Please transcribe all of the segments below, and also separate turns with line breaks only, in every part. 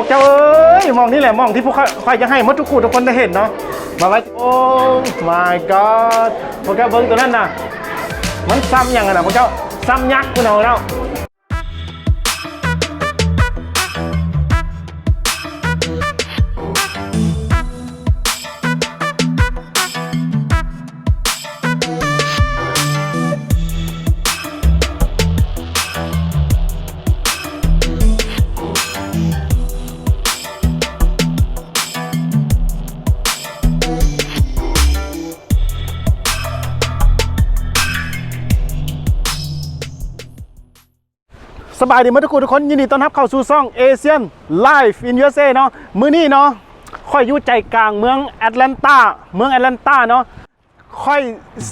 วกเจ้าเอ้ยมองนี่แหละมองที่พวกใคอยจะให้มดทุกคู่ทุกคนได้เห็นเนาะมาไว้โอ้ my god พวกเจ้าเบิ้งตัวนั้นน่ะ มันซ้ำยังไงนะพวกเจ้าซ้ำยักษ์คุณเอาแล้ว สบายดีไหมทุกคนทุกคนยินดีต้อนรับเข้าสู่ซ่องเอเชียนไลฟ์อินยูเอเนาะมื้อนี้เนาะค่อยอยู่ใจกลางเมืองแอตแลนตาเมืองแอตแลนตาเนาะค่อย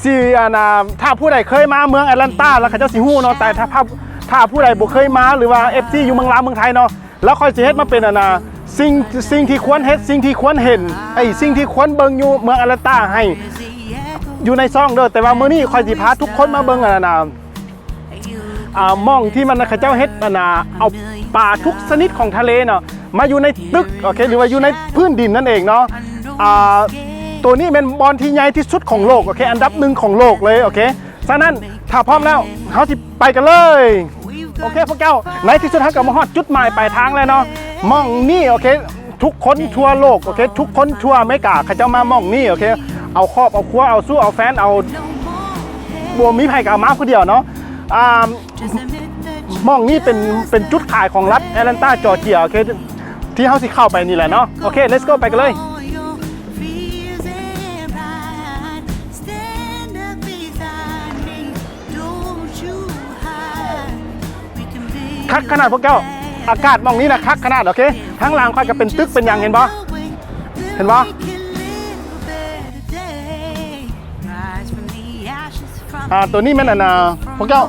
สิอานาถ้าผู้ใดเคยมาเมืองแอตแลนตาแล้วเขาเจ้าสิฮู้เนาะแต่ถ้าภาพถ้าผู้ใดบ่เคยมาหรือว่า FC อยู่เมืองลาวเมืองไทยเนาะแล้วค่อยสิเฮ็ดมาเป็นอานาสิ่งสิ่งที่ควรเฮ็ดสิ่งที่ควรเห็นไอ้สิ่งที่ควรเบิ่งอยู่เมืองแอตแลนตาให้อยู่ในซ่องเด้อแต่ว่ามื้อนี้ค่อยสิพาทุกคนมาเบิ่งอานา อ่ามองที่มันเขาเจ้าเฮ็ดน่ะนะเอาปลาทุกชนิดของทะเลเนาะมาอยู่ในตึกโอเคหรือว่าอยู่ในพื้นดินนั่นเองเนาะอ่าตัวนี้เป็นบอลที่ใหญ่ที่สุดของโลกโอเคอันดับหนึ่งของโลกเลยโอเคฉะนั้นถ้าพร้อมแล้วเขาสิไปกันเลยโอเคพวกเจ้าในที่สุดเขาก็มาฮอดจุดหมายปลายทางแล้วเนาะม่องนี่โอเคทุกคนทั่วโลกโอเคทุกคนทั่วอเมริกาเขาเจ้ามามองนี่โอเคเอาครอบเอาครัวเอาสู้เอาแฟนเอาบัวมีไผ่กับมาผู้เดียวเนาะ มองนี่เป็นเป็นจุดขายของรัฐแอตแลนตาจอร์เจียโอเคที่เขาสิเข้าไปนี่แหละเนาะโอเค let's go ไปกันเลยคักขนาดพวกเจ้าอากาศมองนี่นะคักขนาดโอเคทั้งหลางค่อยก็เป็นตึกเป็นหยังเห็นปะเห็นป อ่าตัวนี้แม่นอันน่ะพวกเจ้า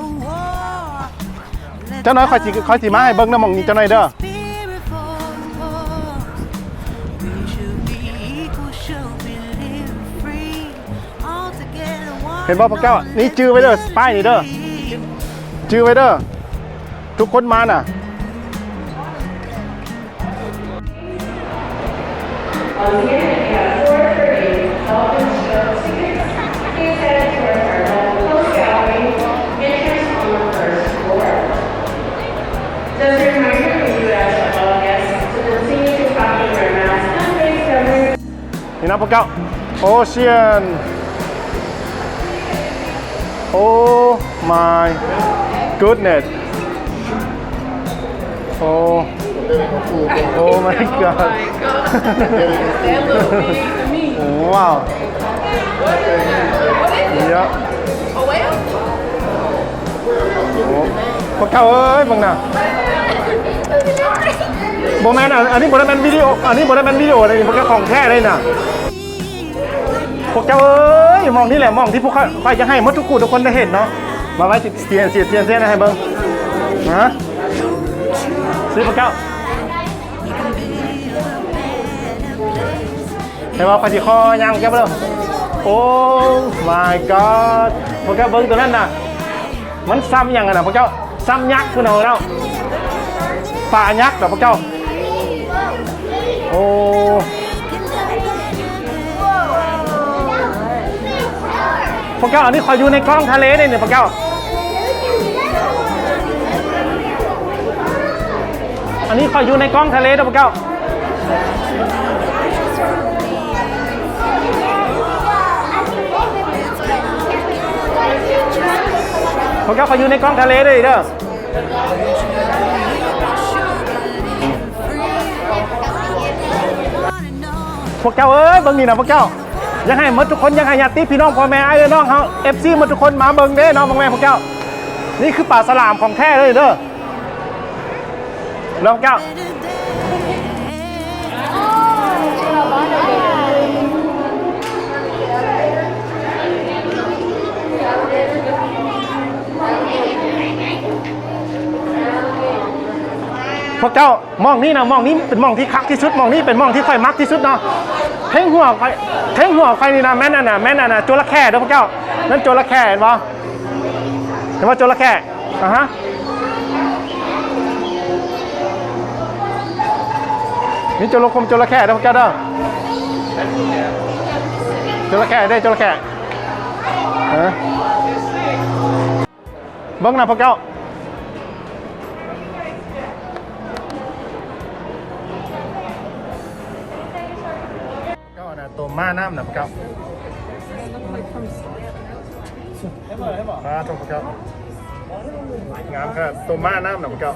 เจ้าน้อยคอยสิคอยสิมาให้เบิ้งน้ำมองนี่เจ้าน้อยเด้อเห็นปะพวกเจ้านี่จื้อไว้เด้อป้ายนี่เด้อจื้อไว้เด้อทุกคนมาน่ะ
Just
นี่นะพวกเจ้าโอเชียนโอ้ my goodness โอ้โอ้ my god โอ้ว้าวเยอะโอ้พวกเจ้าเอ้ยบังน่ะโบแมนอะอันนี้โบแมนวิดีโออันนี้โบแมนวิดีโอเลยพวกเจ้าของแท้เลยน่ะ พวกเจ้าเอ้ยมองนี่แหละมองที่พวกเขาคอยจะให้มดทุกคู่ทุกคนได้เห็นเนาะมาไว้ติเตียนเสียเตียนเสียนะให้เบิ้งฮะซื้อพวกเจ้าแต่ว่าคอยสิคอย่างแก้วเลยโอ้ my god พวกเจ้าเบิ้งตัวนั้นน่ะ มันซ้ำยังไงนะพวกเจ้าซ้ำยักษ์คุณเอาแล้วปลายักษ์เหรอพวกเจ้าโอ้ พวกเจ้าอันนี้คอยอยู่ในกล้องทะเลเนี่ยเนี่ยพวกเจ้าอันนี้คอยอยู่ในกล้องทะเลนะพวกเจ้าพวกเจ้าคอยอยู่ในกล้องทะเลด้วยเด้อพวกเจ้าเอ้ยเบิ่งนี่นะพวกเจ้า ยังให้หมดทุกคนยังให้ญาติพี่น้องพ่อแม่ไอ้เด้อน้องเขาเอฟซีหมดทุกคนมาเบิ่งเด้น้องพ่อแม่พวกเจ้า นี่คือป่าสลามของแท้เลยเด้อแล้วพวกเจ้าพวกเจ้ามองนี่นะมองนี้เป็นมองที่คักที่สุดมองนี่เป็นมองที่ค่อยมักที่สุดเนาะ เท่งหัวไฟเท่งหัวไฟนี่นะแม่นน่ะนะแม่นน่ะนะจระเข้เด้อพวกเจ้านั่นจระเข้เห็นปะเห็นว่าโจระเข้อะฮะมีจระคมจระแค่ได้อพวกเจ้าเด้อจระแค่ได้จระแค่เออเบิ้งนะพวกเจ้า ตัวม่าน้ำหนับเก้ามาตรงเก้างามครับตัวม่าน้ำหนับเก้า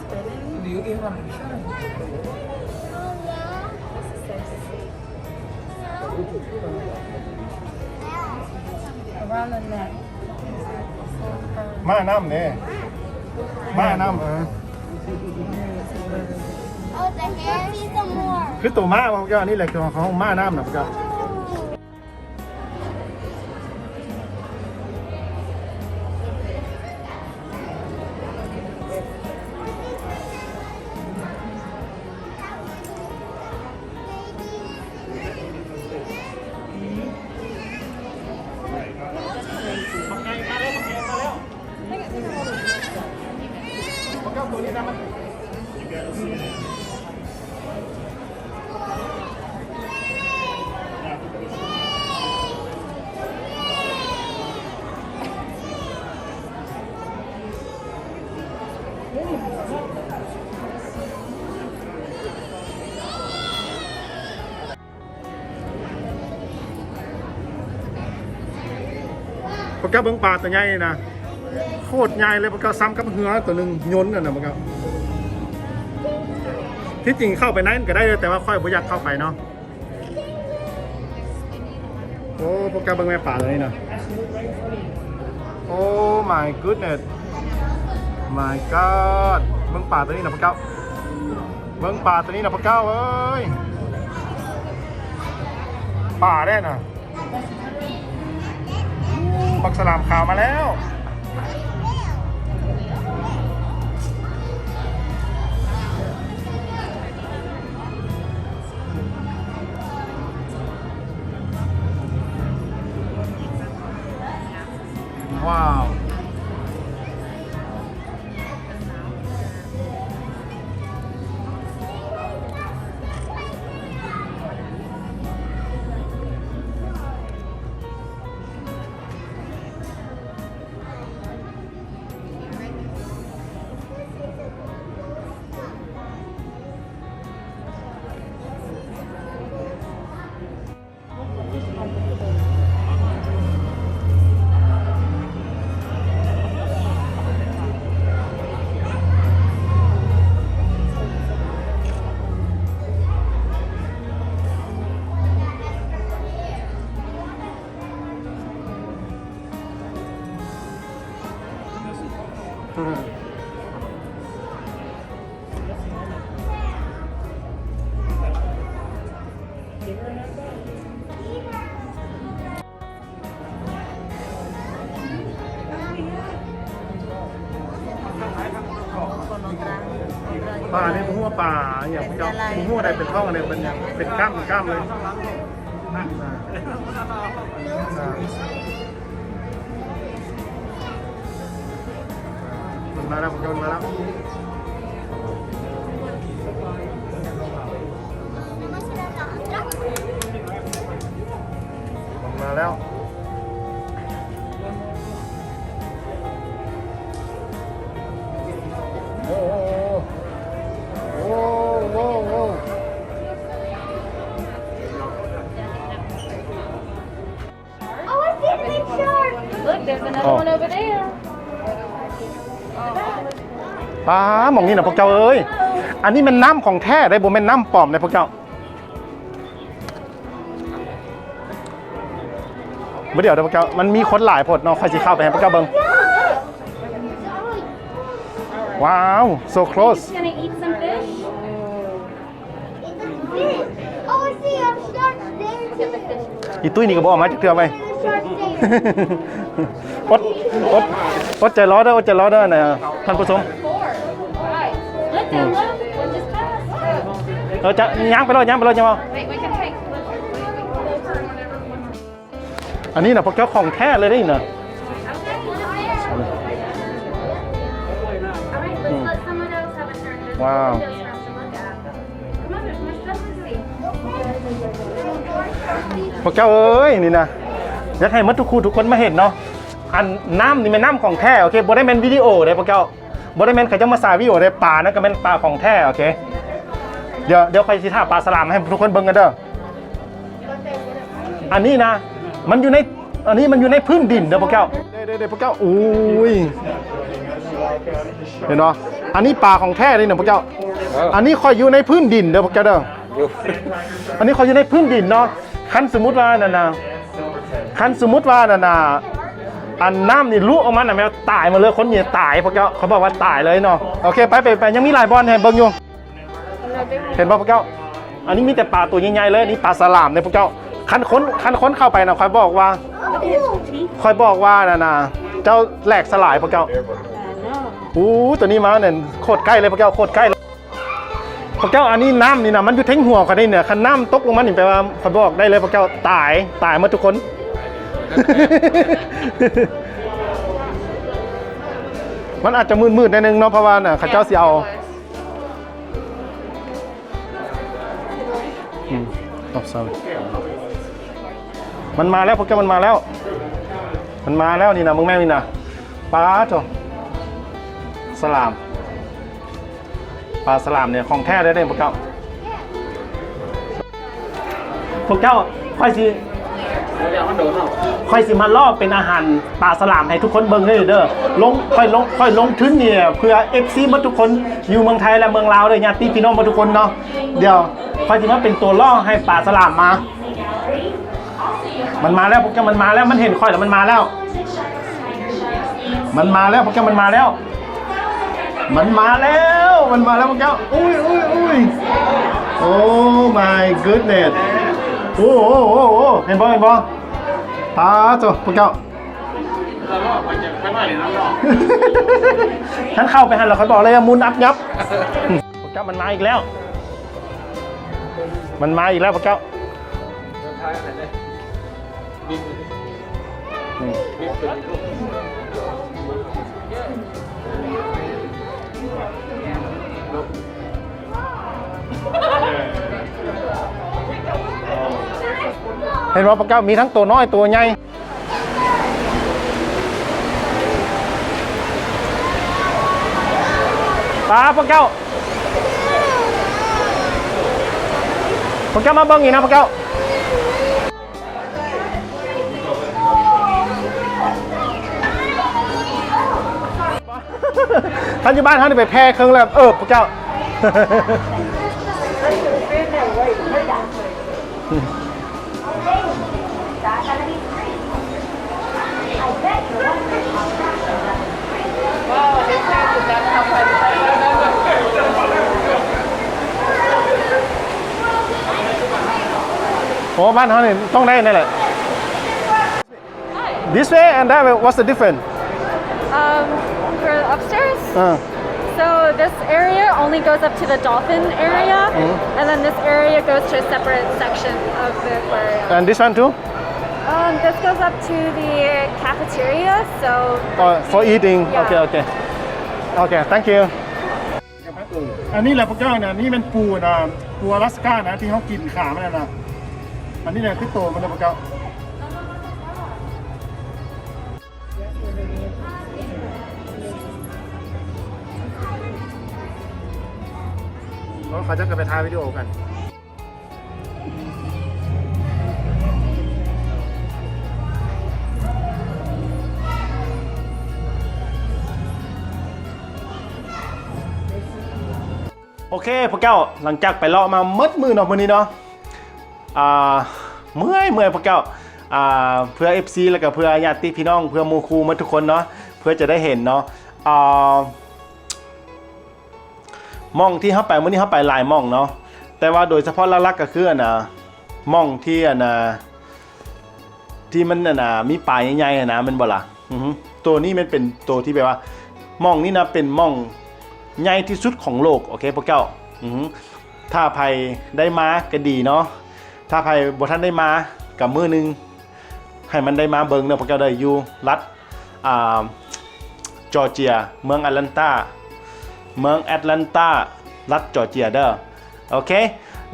ม่าน้ำเนี่ยม่าน้ำเออ
Oh, the hair? See some more.
คือตัวม่าพวกเจ้านี่แหละคือของม่าน้ำหนับเก้า พวกเจ้าเบิ้งปลาตัวใหญ่น่ะโคตรใหญ่เลยพวกเจ้าซ้ำกับเหือตัวหนึ่งยนต์น่ะนะพวกเจ้าที่จริงเข้าไปนั่นก็ได้เลยแต่ว่าค่อยบ่อยากเข้าไปเนาะโอ้พวกเจ้าเบิ้งแม่ป่าตัวนี้นะโอ้ my goodness my god เบิ้งป่าตัวนี้นะพวกเจ้าเบิ้งป่าตัวนี้นะพวกเจ้าเอ้ยป่าได้น่ะ บักสลามขาวมาแล้ว ว้าว ป่าเนี่ยผมว่าป่าอย่างผมจะผมว่าอะไรเป็นท่องอะไรเป็นอย่างเป็นกล้ามเป็นกล้ามเลยอ่าอ่ามันมาแล้วผมโยนมาแล้ว หมองนี่นะพวกเจ้าเอ้ยอันนี้มันน้ำของแท้ได้บ่แม่นน้ำปลอมเลยพวกเจ้าบ่เดี๋ยวเดี๋ยวพวกเจ้ามันมีคนหลายผดเนาะใครสิเข้าไปให้พวกเจ้าเบิ่งว้าว so close
Just gonna eat some fish.
It's a fish. Oh, I see a shark there too.
อีตุ้ยนี่ก็บ่ออกมาจากเทือไป
The shark there.
อดอดอดใจร้อนเด้ออดใจร้อนเด้อนะท่านผู้ชม
Four. Right. Look down low. One just passed.
เออจะย่างไปเลยย่างไปเลยจะมา
Wait, we can take. Look, wait, wait.
อันนี้นะพวกเจ้าของแท้เลยได้นะ
Okay. All right, let's let someone else have a turn. There's
Wow.
more windows for us to look at. Come on, there's more stuff to see.
พวกเจ้าเอ้ยนี่นะอยากให้หมัดทุกคู่ทุกคนมาเห็นเนาะอันน้ำนี่เป็นน้ำของแท้โอเคบ่ได้แมนวิดีโอเลยพวกเจ้า บ่ได้แมนเขาจะมาสายวิดีโอได้ปลานะก็เป็นปลาของแท้โอเค เดี๋ยวเดี๋ยวไปสิท่าปลาสลามให้ทุกคนเบิ่งกันเด้อ อันนี้นะ มันอยู่ใน อันนี้มันอยู่ในพื้นดินเด้อพวกเจ้าเด้อเด้อเด้อพวกเจ้าอุ้ย เห็นเนาะอันนี้ปลาของแท้เลยเนี่ยพวกเจ้า อันนี้คอยอยู่ในพื้นดินเด้อพวกเจ้าเด้อ อันนี้เขาอยู่ในพื้นดินเนาะ คันสมมุติว่าน่ะนะคันสมมุติว่าน่ะนะ อันน้ำนี่ลุกออกมาหน่ะแมวตายมาเลยคนเนี่ยตายพวกเจ้าเขาบอกว่าตายเลยเนาะโอเคไปไปไปยังมีหลายบอลให้เบิ่งอยู่เห็นป่ะพวกเจ้า อันนี้มีแต่ปลาตัวใหญ่ๆเลยนี่ปลาสลามเนี่ยพวกเจ้าคันค้นคันค้นเข้าไปนะคอยบอกว่าคอยบอกว่าน่ะนะเจ้าแหลกสลายพวกเจ้าอู้ตัวนี้มาเนี่ยโคตรใกล้เลยพวกเจ้าโคตรใกล้พวกเจ้าอันนี้น้ำนี่นะมันอยู่เทั้งหัวกันได้เนี่ยคันน้ำตกลงมานี่แปลว่าขอยบอกได้เลยพวกเจ้าตายตายมดทุกคน มันอาจจะมืดๆนิดนึงเนาะเพราะว่าน่ะเข้าเจ้าสิเอาอืมอ๋อ sorry มันมาแล้วพวกเจ้ามันมาแล้ว มันมาแล้วนี่นะมึงแม่นี่นะป้าจ้ะสลามปลาสลามเนี่ยของแท้ได้เลยพวกเจ้าพวกเจ้าค่อยสิ ค่อยสิมาล่อเป็นอาหารปลาสลามให้ทุกคนเบิ่งเลยเด้อลงค่อยลงค่อยลงทุนเนี่ยเพื่อ FC มาทุกคนอยู่เมืองไทยและเมืองลาวเลยญาติพี่น้องมาทุกคนเนาะเดี๋ยวค่อยสิมาเป็นตัวล่อให้ปลาสลามมา มันมาแล้วพวกเจ้ามันมาแล้วมันเห็นค่อยแล้วมันมาแล้ว มันมาแล้วพวกเจ้ามันมาแล้ว มันมาแล้วมันมาแล้วพวกเจ้าอุ้ยอุ้ยอุ้ยโอ้ my goodness โอ้โอ้โอ้โอ้เห็นบ่เห็นบ่ตาตัวพวกเจ้าฉันเข้าไปหันแล้วเขาบอกเลยว่ามุนอับยับพวกเจ้ามันมาอีกแล้ว มันมาอีกแล้วพวกเจ้าอื เห็นว่าปลาเก้ามีทั้งตัวน้อยตัวใหญ่ปลาปลาเก้าปลาเก้ามาเบิ้งอีกนะปลาเก้าท่านอยู่บ้านท่านได้ไปแพร่เครื่องแล้วเออปลาเก้า โอ้บ้านเขาเนี่ยต้องได้นั่นแหละ This way and that way what's the difference
Um, for upstairs,
อ่า
so this area only goes up to the dolphin area, and then this area goes to a separate section of the aquarium.
and this one too
Um, this goes up to the cafeteria, so
for for eating
Yeah.
okay okay okay thank you อันนี้แหละพวกเจ้าเนี่ยนี่เป็นปูนะปูอลาสก้านะที่เขากินขามันนะ อันนี้เนี่ยคือตัวมันนะพวกเจ้าเขาจะกันไปถ่ายวิดีโอกันโอเคพวกเจ้าหลังจากไปเลาะมามืดมือเนาะมื้อนี้เนาะ เมื่อยเมื่อยพวกเจ้าเพื่อ FC แล้วก็เพื่อญาติพี่น้อง เพื่อมูครูมาทุกคนเนาะเพื่อจะได้เห็นเนาะอ่ามองที่เข้าไปเมื้อนี้เข้าไปลายมองเนาะแต่ว่าโดยเฉพาะหลักๆก็คืออันน่ะมองที่อันน่ะที่มันอันน่ะมีปลายใหญ่ๆอะนะมันบ่ละตัวนี้มันเป็นตัวที่แบบว่ามองนี้นะเป็นมองใหญ่ที่สุดของโลกโอเคพวกเจ้าถ้าภัยได้มาก็ดีเนาะ ถ้าภัยบ่ท่านได้มากับมือหนึงให้มันได้มาเบิงเนาะพวกเจ้าได้อยู่รัฐอ่าจอร์เจีย เมืองแอตแลนตาเมืองแอตแลนตารัฐจอร์เจียเด้อโอเค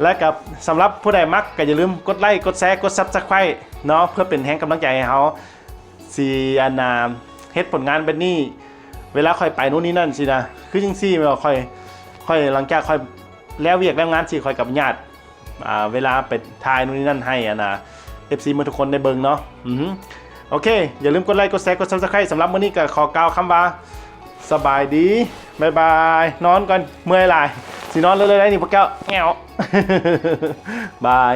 และกับสำหรับผู้ใดมักก็อย่าลืมกดไลค์กดแชร์กด Subscribe เนาะเพื่อเป็นแรงกำลังใจให้เขาสีอันาเฮ็ดผลงานเป็นนี่เวลาค่อยไปนู่นนี่นั่นสินะคือจังซี่เราค่อยค่อยหลังจากค่อยแล้วเวียกแล้วงานสิค่อยกับญาติ เวลาไปทายนู่นนี่นั่นให้อะนะเอฟซีมาทุกคนได้เบิงเนาะอือโอเค อย่าลืมกดไลค์กดแชร์กดซับสไครต์สำหรับมื้อนี้ก็ขอกล่าวคำว่าสบายดีบายบาย นอนก่อนเมื่อยหลายสินอนเลยเลยได้นี่พวกแก้วแงวบาย